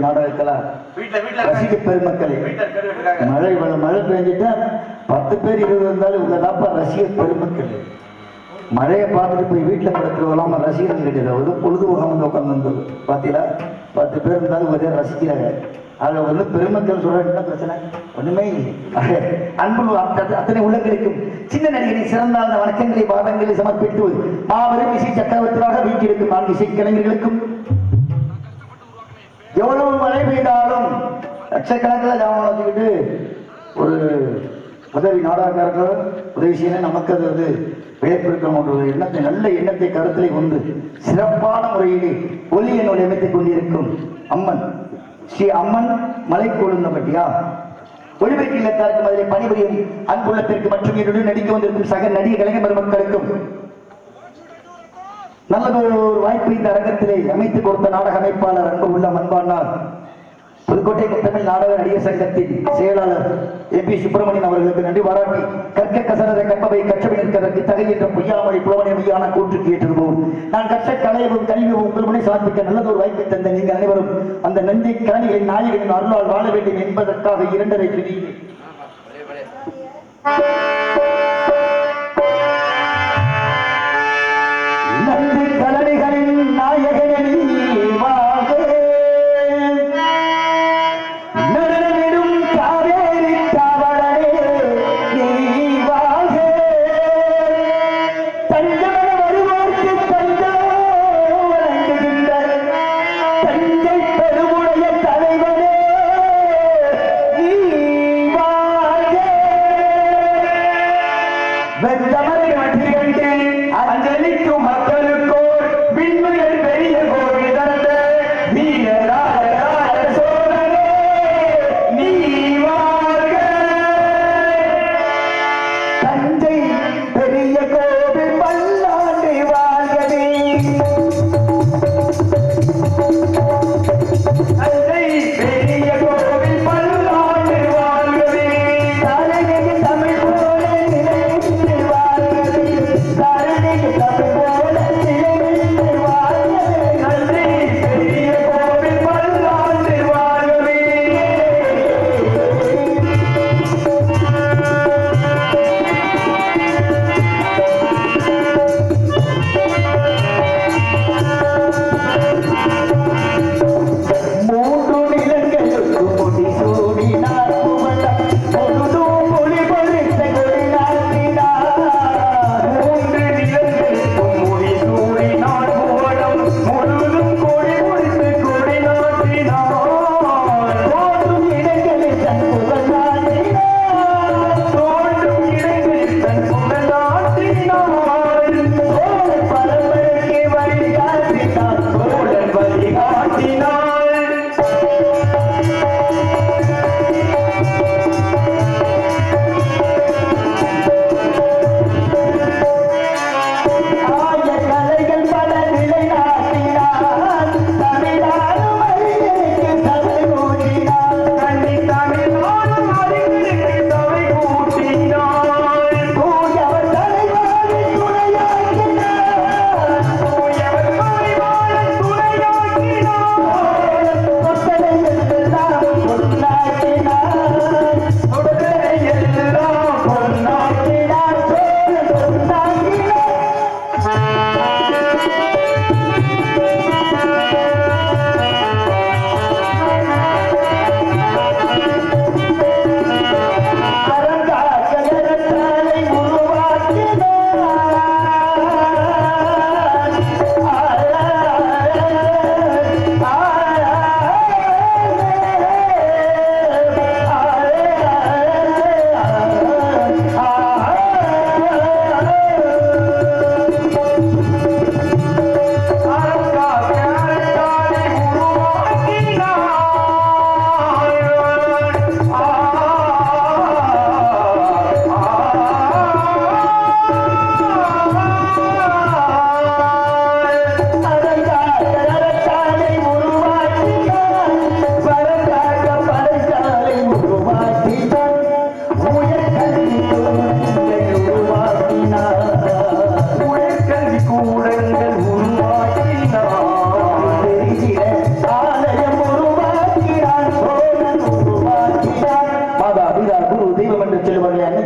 வீட்ல ரசிக பெருமக்களே. மழை இவ்வளவு மழை பெஞ்சிட்டா பத்து பேர் இருபது இருந்தாலும் உள்ளதாப்பா ரசிக பெருமக்கள். மழையை பார்த்துட்டு போய் வீட்டில் படுக்கிறவங்களாம் ரசிகர்கள் கிடையாது. ஒரு பொழுதுபோகம் வந்து உட்காந்து பார்த்தீங்களா பத்து பேர் இருந்தாலும் ஒரே ரசிக்கிறாங்க அதில் வந்து பெருமக்கள் என்ன பிரச்சனை? ஒண்ணுமே இல்லை. அன்பு அத்த- அத்தனை உள்ளங்களுக்கும் சின்ன நடிகரை சிறந்த அந்த வணக்கங்களை பாதங்களை சமர்ப்பித்து மாபெரும் இசை சக்கரவர்த்தியாக வீட்டிற்கும் நான்கு இசை கலைஞர்களுக்கும் எவ்வளவு மழை பெய்தாலும் லட்சக்கணக்கில் ஜாமான் வச்சுக்கிட்டு ஒரு உதவி நாடாக்காரர்கள் உதவி செய்ய நமக்கு அது வந்து விளைப்பிருக்கும் ஒரு எண்ணத்தை நல்ல எண்ணத்தை கருத்திலே கொண்டு சிறப்பான முறையிலே ஒலி என்னுடைய அமைத்துக் கொண்டிருக்கும் அம்மன். ஸ்ரீ அம்மன் மலை கொழுந்தப்பட்டியா ஒளிபெருக்கு இல்லத்தாருக்கும் அதில் பணிபுரியும் அன்புள்ளத்திற்கு மற்றும் என்னுடன் நடிக்க வந்திருக்கும் சக நடிகை கலைஞர் பெருமக்களுக்கும் நல்லதொரு ஒரு வாய்ப்பு இந்த அரங்கத்திலே அமைத்துக் கொடுத்த நாடக அமைப்பாளர் அன்பு உள்ள அன்பானார் புதுக்கோட்டை முத்தமிழ் நாடக நடிகர் சங்கத்தின் செயலாளர் எம் பி சுப்பிரமணியன் அவர்களுக்கு நன்றி பாராட்டி கற்க கசனதை கற்பவை கற்றவை நிற்கிறதற்கு தகை என்ற பொய்யாமொழி புலவனை மையான கூற்றுக்கு கேட்டிருப்போம் நான் கற்ற கலையவும் கல்வியும் உங்கள் முனை சார்பிக்க நல்லதொரு வாய்ப்பை தந்த நீங்கள் அனைவரும் அந்த நந்தி கரணிகளின் நாயகனின் அருளால் வாழ வேண்டும் என்பதற்காக இரண்டரை துணியில் ব্যক্তাবাদ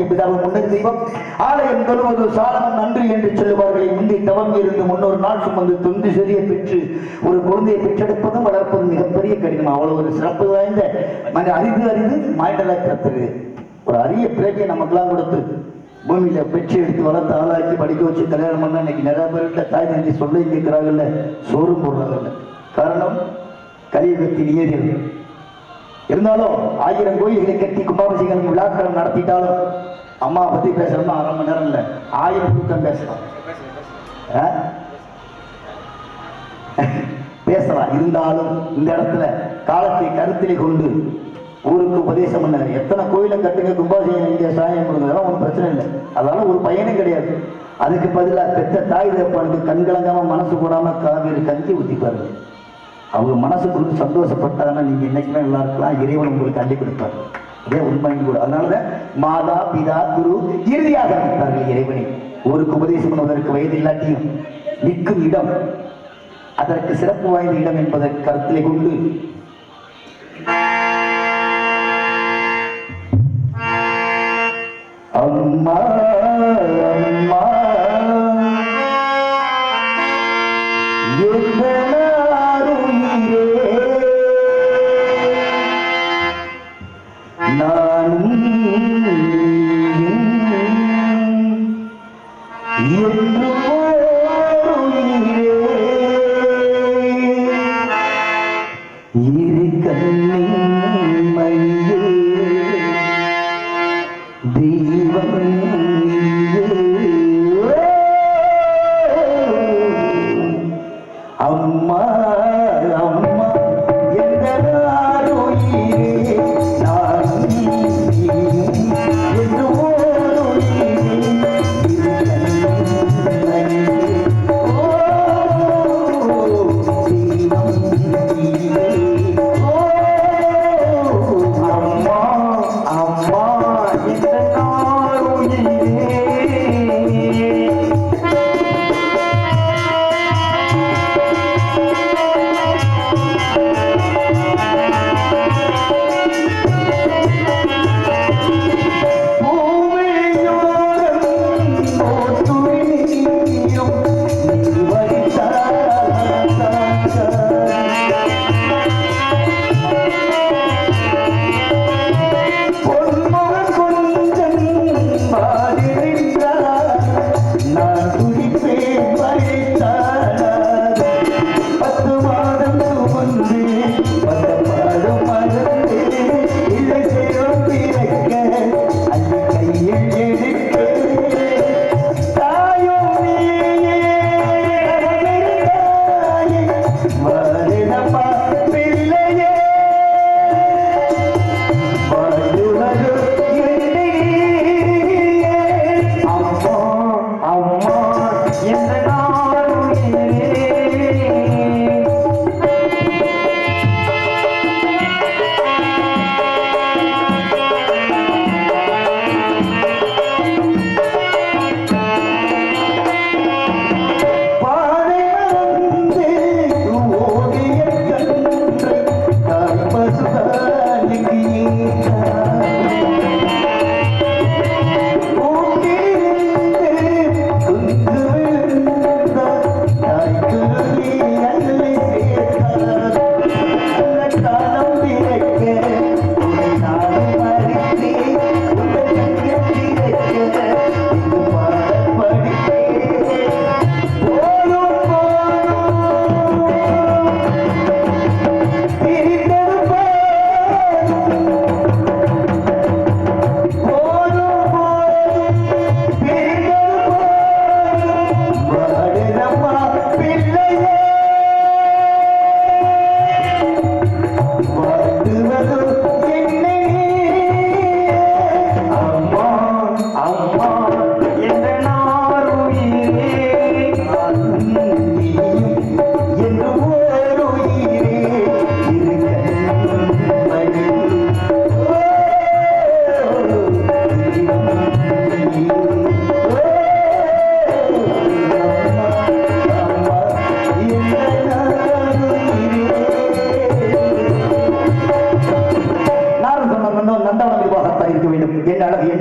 சொல்லுவார்கள் அன்னைக்கு பிதாவும் முன்னர் தெய்வம். ஆலயம் தொழுவது சாலமன் நன்றி என்று சொல்லுவார்கள். முந்தி தவம் இருந்து முன்னொரு நாள் சுமந்து தொண்டு செறிய பெற்று ஒரு குழந்தையை பெற்றெடுப்பதும் வளர்ப்பதும் மிகப்பெரிய கடினம். அவ்வளவு ஒரு சிறப்பு வாய்ந்த மன அறிந்து அறிந்து மாய்டலை கத்துக்கு ஒரு அரிய பிறவியை நமக்கெல்லாம் கொடுத்து பூமியில பெற்று எடுத்து வளர்த்து ஆளாக்கி படிக்க வச்சு கல்யாணம் பண்ண இன்னைக்கு நிறைய பேர்கிட்ட தாய் தந்தி சொல்ல இருக்கிறாங்கல்ல சோறு போடுறாங்கல்ல. காரணம் கலியுகத்தின் இயதியல் இருந்தாலும் ஆயிரம் கோயில்களை கட்டி கும்பாபிஷேகம் விழாக்கள் நடத்திட்டாலும் அம்மா பத்தி பேசணும்னா அரை மணி நேரம் இல்லை. ஆயிரம் கூட்டம் பேசலாம். ஆ? பேசலாம். இருந்தாலும் இந்த இடத்துல காலத்தை கருத்திலே கொண்டு ஊருக்கு உபதேசம் பண்ண எத்தனை கோயிலை கட்டுங்க கும்பாபிஷேகம் இங்கே சாயம் கொடுங்க ஒன்றும் பிரச்சனை இல்லை. அதனால ஒரு பையனும் கிடையாது. அதுக்கு பதிலாக பெற்ற தாய் தகப்பனுக்கு கண்கலங்காம மனசு போடாம காவேரி கஞ்சி ஊற்றிப்பாரு பாருங்க. அவங்க மனசுக்குள்ள சந்தோஷப்பட்டாங்கன்னா நீங்க என்னைக்குமே நல்லா இருக்கலாம். இறைவன் உங்களுக்கு அள்ளி கொடுப்பாரு. உண்மையும் கூட. அதனாலதான் மாதா பிதா குரு இறுதியாக அமைத்தார்கள் இறைவனை. ஊருக்கு உபதேசம் பண்ணுவதற்கு வயது இல்லாட்டியும் நிற்கும் இடம் அதற்கு சிறப்பு வாய்ந்த இடம் என்பதை கருத்திலே கொண்டு அம்மா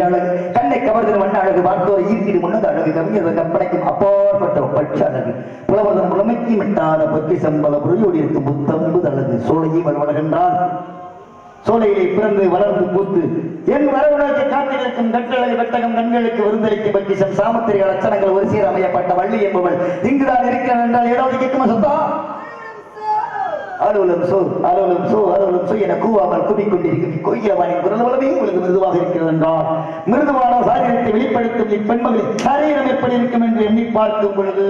அழகு கண்ணை கவர்தல் வண்ண அழகு பார்த்தோர் ஈர்த்திடு முன்னது அழகு கவிஞர் கற்பனைக்கும் அப்பாற்பட்ட பட்ச அழகு. புலவர்தன் புலமைக்கு மிட்டாத பொக்கி சம்பள புரியோடி இருக்கும் புத்தம்பு அழகு. சோழையை வளவழகின்றார் சோலையிலே பிறந்து வளர்ந்து பூத்து என் வரவுணர்ச்சி காத்திருக்கும் கட்டளை வெட்டகம் கண்களுக்கு விருந்தளிக்கும் பக்கிசம் சாமத்திரிய லட்சணங்கள் ஒரு சீர் அமையப்பட்ட வள்ளி என்பவள் இங்குதான் இருக்கிறான் என்றால் ஏதாவது கேட்குமா சொத்தா? அலுவலம் சோ அலுவலம் சோ அலுவலம் சோ என கூவாமல் கூவிக்கொண்டிருக்கும் கொய்யவானின் குரல் வளமே உங்களுக்கு மிருதுவாக இருக்கிறது என்றால் மிருதுவான சாரீரத்தை வெளிப்படுத்தும் இப்பெண்மகளின் சரீரம் எப்படி இருக்கும் என்று எண்ணி பார்க்கும் பொழுது